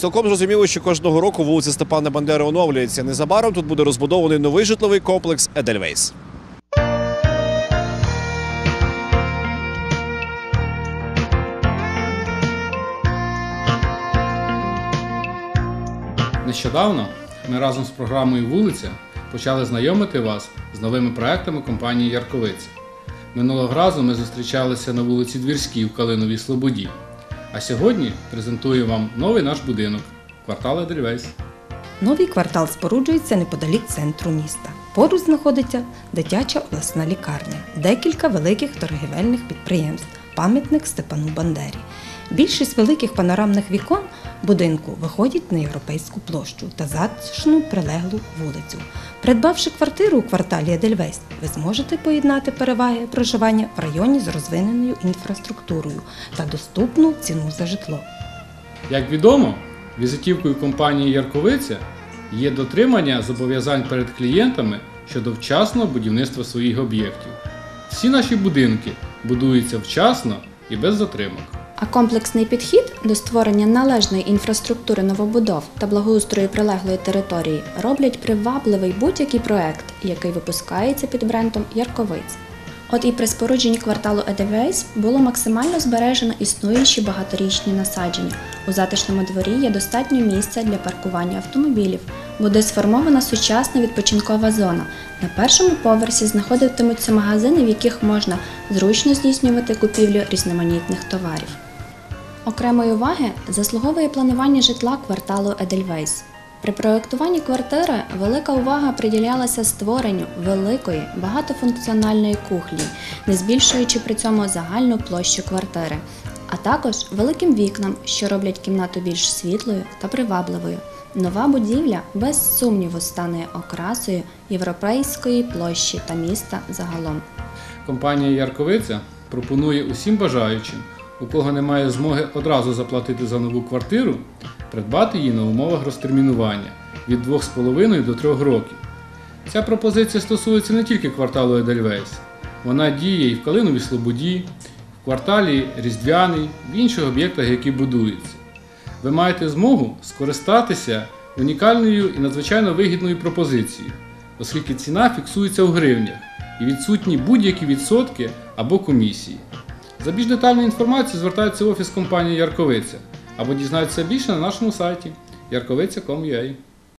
Цілком зрозуміло, що кожного року вулиця Степана Бандери оновлюється. Незабаром тут буде розбудований новий житловий комплекс Едельвейс. Нещодавно ми разом з програмою Вулиця почали знайомити вас з новими проектами компанії Ярковиця. Минулого разу ми зустрічалися на вулиці Двірській в Калиновій Слободі. А сьогодні презентую вам новий наш будинок квартал Едельвейс. Новий квартал споруджується неподалік центру міста. Поруч знаходиться дитяча обласна лікарня, декілька великих торгівельних підприємств, пам'ятник Степану Бандері. Більшість великих панорамних вікон будинку виходять на європейську площу та затишну прилеглу вулицю. Придбавши квартиру у кварталі Едельвейс, ви зможете поєднати переваги проживання в районі з розвиненою інфраструктурою та доступну ціну за житло. Як відомо, візитівкою компанії Ярковиця є дотримання зобов'язань перед клієнтами щодо вчасного будівництва своїх об'єктів. Всі наші будинки будуються вчасно і без затримок. А комплексний підхід до створення належної інфраструктури новобудов та благоустрою прилеглої території роблять привабливий будь-який проект, який випускається під брендом Ярковиць. От і при спорудженні кварталу Едевейс було максимально збережено існуючі багаторічні насадження. У затишному дворі є достатньо місця для паркування автомобілів. Буде сформована сучасна відпочинкова зона. На першому поверсі знаходитимуться магазини, в яких можна зручно здійснювати купівлю різноманітних товарів. Окремої уваги заслуговує планування житла кварталу Едельвейс. При проєктуванні квартири велика увага приділялася створенню великої багатофункціональної кухні, не збільшуючи при цьому загальну площу квартири, а також великим вікнам, що роблять кімнату більш світлою та привабливою. Нова будівля без сумніву стане окрасою європейської площі та міста загалом. Компанія Ярковиця пропонує усім бажаючим, у кого немає змоги одразу заплатити за нову квартиру, придбати її на умовах розтермінування від 2,5 до 3 років. Ця пропозиція стосується не тільки кварталу Едельвейс, вона діє і в Калиновій Слободі, в кварталі Різдвяний, в інших об'єктах, які будуються. Ви маєте змогу скористатися унікальною і надзвичайно вигідною пропозицією, оскільки ціна фіксується у гривнях і відсутні будь-які відсотки або комісії. За більш детальною інформацією звертайтеся в офіс компанії Ярковиця або дізнайтеся більше на нашому сайті yarkovicя.com.ua